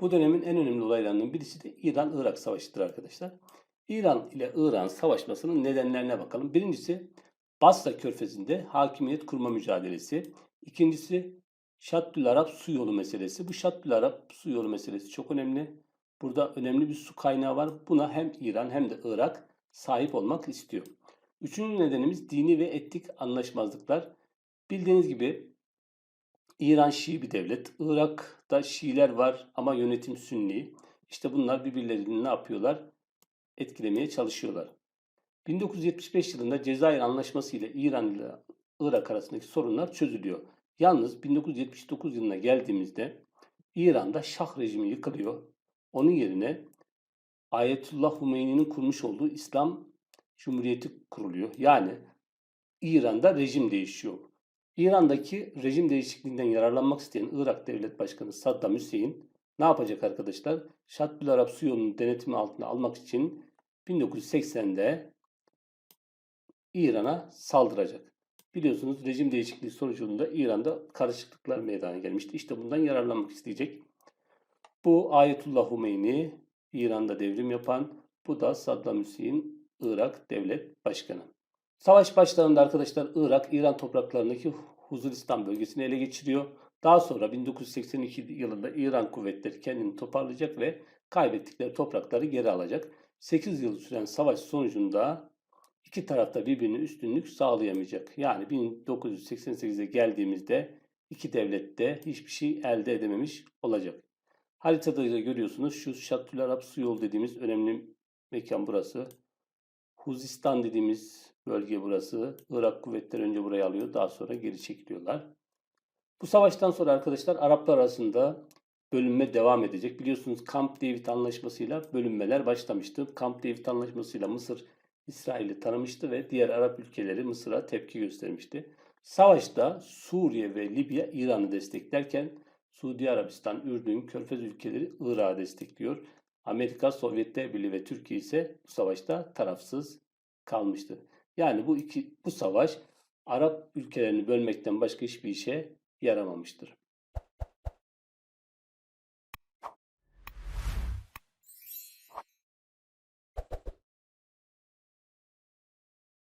Bu dönemin en önemli olaylarından birisi de İran-Irak Savaşı'dır arkadaşlar. İran ile Irak'ın savaşmasının nedenlerine bakalım. Birincisi Basra Körfezi'nde hakimiyet kurma mücadelesi. İkincisi Şaddül Arap su yolu meselesi. Bu Şaddül Arap su yolu meselesi çok önemli. Burada önemli bir su kaynağı var. Buna hem İran hem de Irak sahip olmak istiyor. Üçüncü nedenimiz dini ve etnik anlaşmazlıklar. Bildiğiniz gibi İran Şii bir devlet. Irak'ta Şiiler var ama yönetim Sünni. İşte bunlar birbirlerini ne yapıyorlar? Etkilemeye çalışıyorlar. 1975 yılında Cezayir Anlaşması ile İran ile Irak arasındaki sorunlar çözülüyor. Yalnız 1979 yılına geldiğimizde İran'da Şah rejimi yıkılıyor. Onun yerine Ayetullah Hümeyni'nin kurmuş olduğu İslam Cumhuriyeti kuruluyor. Yani İran'da rejim değişiyor. İran'daki rejim değişikliğinden yararlanmak isteyen Irak Devlet Başkanı Saddam Hüseyin ne yapacak arkadaşlar? Şaddül Arap su yolunu denetimi altına almak için 1980'de İran'a saldıracak. Biliyorsunuz rejim değişikliği sonucunda İran'da karışıklıklar meydana gelmişti. İşte bundan yararlanmak isteyecek. Bu Ayetullah Humeyni İran'da devrim yapan, bu da Saddam Hüseyin Irak Devlet Başkanı. Savaş başlarında arkadaşlar Irak, İran topraklarındaki Huzuristan bölgesini ele geçiriyor. Daha sonra 1982 yılında İran kuvvetleri kendini toparlayacak ve kaybettikleri toprakları geri alacak. 8 yıl süren savaş sonucunda iki tarafta birbirine üstünlük sağlayamayacak. Yani 1988'e geldiğimizde iki devlet de hiçbir şey elde edememiş olacak. Haritada da görüyorsunuz şu Şattül Arap su yolu dediğimiz önemli mekan burası. Huzistan dediğimiz bölge burası. Irak kuvvetleri önce burayı alıyor daha sonra geri çekiliyorlar. Bu savaştan sonra arkadaşlar Araplar arasında bölünme devam edecek. Biliyorsunuz Camp David anlaşmasıyla bölünmeler başlamıştı. Camp David anlaşmasıyla Mısır İsrail'i tanımıştı ve diğer Arap ülkeleri Mısır'a tepki göstermişti. Savaşta Suriye ve Libya İran'ı desteklerken Suudi Arabistan, Ürdün, Körfez ülkeleri Irak'ı destekliyor. Amerika, Sovyetler Birliği ve Türkiye ise bu savaşta tarafsız kalmıştı. Yani bu iki bu savaş Arap ülkelerini bölmekten başka hiçbir işe yaramamıştır.